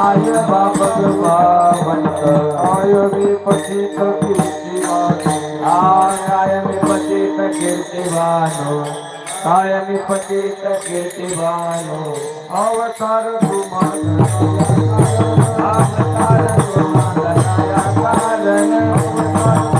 माय बाप कृपावंत आय मी पतित कीर्तिवान. आय आय मी पतित कीर्तिवानो. आय मी पतित कीर्तिवानो. अवतार तुम्हाला अवतार तुम्हाला दया कारण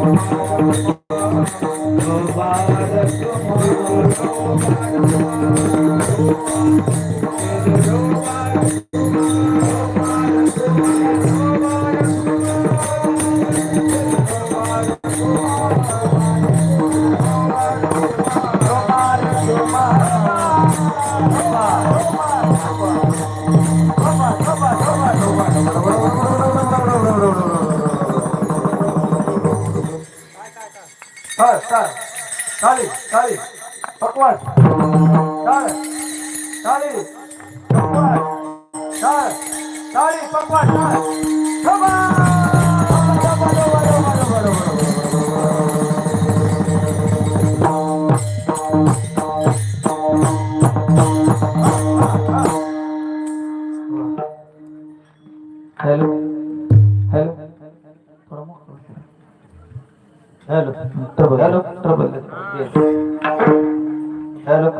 Come on. चाल चाली चाली पकवान चाल चाली पकवान चाल चाली पकवान चाल hello hello hello trouble hello trouble. Hello.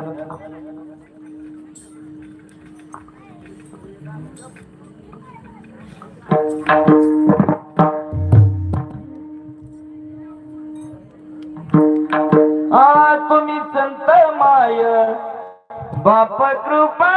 आ तुम्ही संत माय बाप कृपा